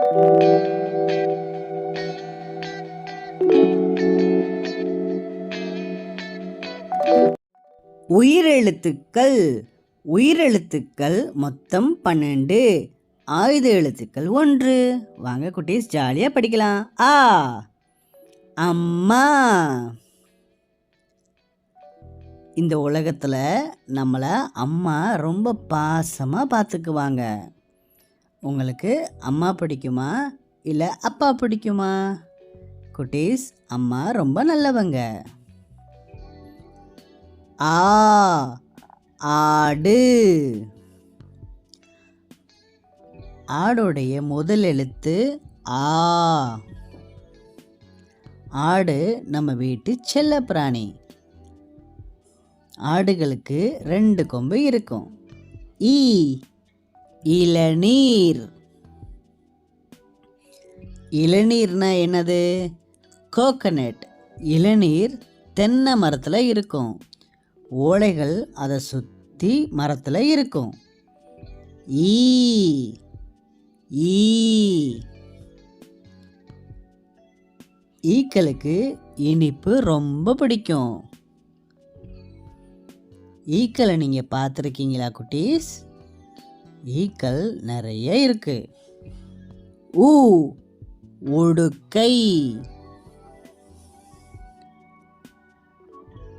உயிரெழுத்துக்கள் உயிரெழுத்துக்கள் மொத்தம் பன்னெண்டு. ஆயுத எழுத்துக்கள் ஒன்று. வாங்க குட்டீஸ் ஜாலியாக படிக்கலாம். ஆ அம்மா. இந்த உலகத்தில் நம்மளை அம்மா ரொம்ப பாசமாக பார்த்துக்குவாங்க உங்களுக்கு அம்மா பிடிக்குமா? இல்லை அப்பா பிடிக்குமா? குட்டீஸ் அம்மா ரொம்ப நல்லவங்க. ஆ ஆடு. ஆடோடைய முதல் எழுத்து ஆ. ஆடு நம்ம வீட்டு செல்ல பிராணி. ஆடுகளுக்கு ரெண்டு கொம்பு இருக்கும். ஈ. இளநீர். இளநீர்னா என்னது? கோகனட் இளநீர் தென்னை மரத்தில் இருக்கும். ஓலைகள் அதை சுற்றி மரத்தில் இருக்கும். ஈ. ஈ. ஈக்களுக்கு இனிப்பு ரொம்ப பிடிக்கும். ஈக்களை நீங்கள் பார்த்துருக்கீங்களா குட்டீஸ்? ஈக்கள் நிறைய இருக்கு. ஊ உடுக்கை.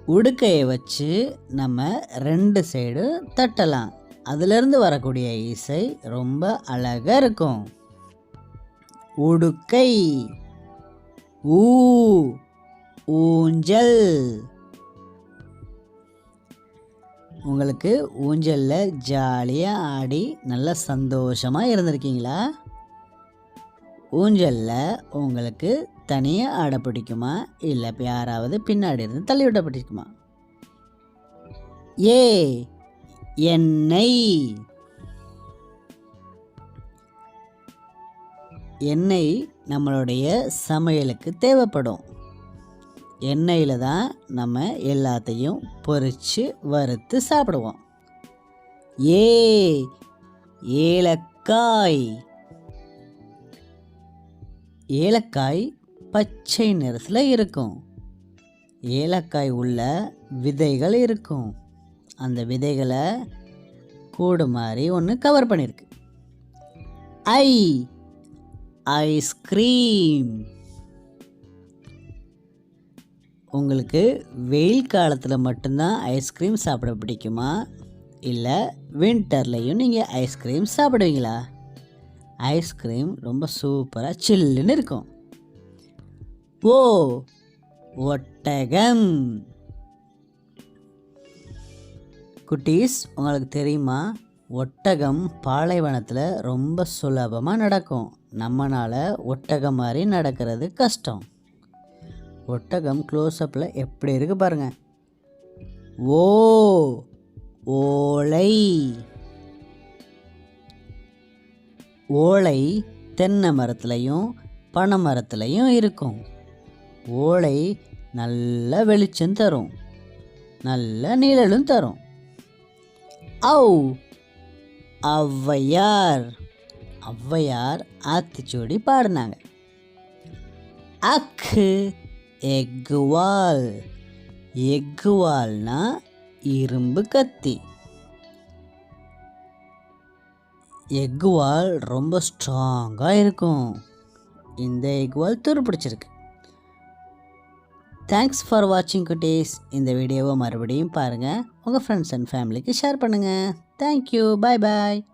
உடுக்கையை வச்சு நம்ம ரெண்டு சைடு தட்டலாம். அதிலிருந்து வரக்கூடிய இசை ரொம்ப அழகாக இருக்கும். உடுக்கை. ஊ ஊஞ்சல். உங்களுக்கு ஊஞ்சலில் ஜாலியாக ஆடி நல்லா சந்தோஷமாக இருந்திருக்கீங்களா? ஊஞ்சலில் உங்களுக்கு தனியாக ஆட பிடிக்குமா? இல்லை இப்போ யாராவது பின்னாடி இருந்து தள்ளிவிட பிடிக்குமா? ஏ எண்ணெய் எண்ணெய் நம்மளுடைய சமையலுக்கு தேவைப்படும். எண்ணெயில் தான் நம்ம எல்லாத்தையும் பொறித்து வறுத்து சாப்பிடுவோம். ஏ ஏலக்காய். ஏலக்காய் பச்சை நிறத்தில் இருக்கும். ஏலக்காய் உள்ள விதைகள் இருக்கும். அந்த விதைகளை கூடு மாதிரி ஒன்று கவர் பண்ணியிருக்கு ஐ ஐஸ்கிரீம். உங்களுக்கு வெயில் காலத்தில் மட்டும்தான் ஐஸ்கிரீம் சாப்பிட பிடிக்குமா? இல்லை வின்டர்லேயும் நீங்கள் ஐஸ்கிரீம் சாப்பிடுவீங்களா? ஐஸ்கிரீம் ரொம்ப சூப்பராக சில்லுன்னு இருக்கும். ஓ ஒட்டகம். குட்டீஸ் உங்களுக்கு தெரியுமா? ஒட்டகம் பாலைவனத்தில் ரொம்ப சுலபமாக நடக்கும். நம்மனால் ஒட்டகம் மாதிரி நடக்கிறது கஷ்டம். ஒட்டகம் க்ளோஸ்அப்பில் எப்படி இருக்கு பாருங்க. ஓ ஓலை. ஓலை தென்னை மரத்துலையும் பனை மரத்துலையும் இருக்கும். ஓலை நல்ல வெளிச்சம் தரும். நல்ல நிழலும் தரும். ஔ ஔவையார். ஔவையார் ஆத்திச்சூடி பாடினாங்க. அக்கு எக்குவால் எக்குவால்னா இரும்பு கத்தி. எக்குவால் ரொம்ப ஸ்ட்ராங்காக இருக்கும். இந்த எக்குவால் துருப்பிடிச்சிருக்கு தேங்க்ஸ் ஃபார் வாட்சிங் குட்டீஸ். இந்த வீடியோவை மறுபடியும் பாருங்கள் உங்கள் ஃப்ரெண்ட்ஸ் அண்ட் ஃபேமிலிக்கு ஷேர் பண்ணுங்கள் தேங்க்யூ பாய் பாய்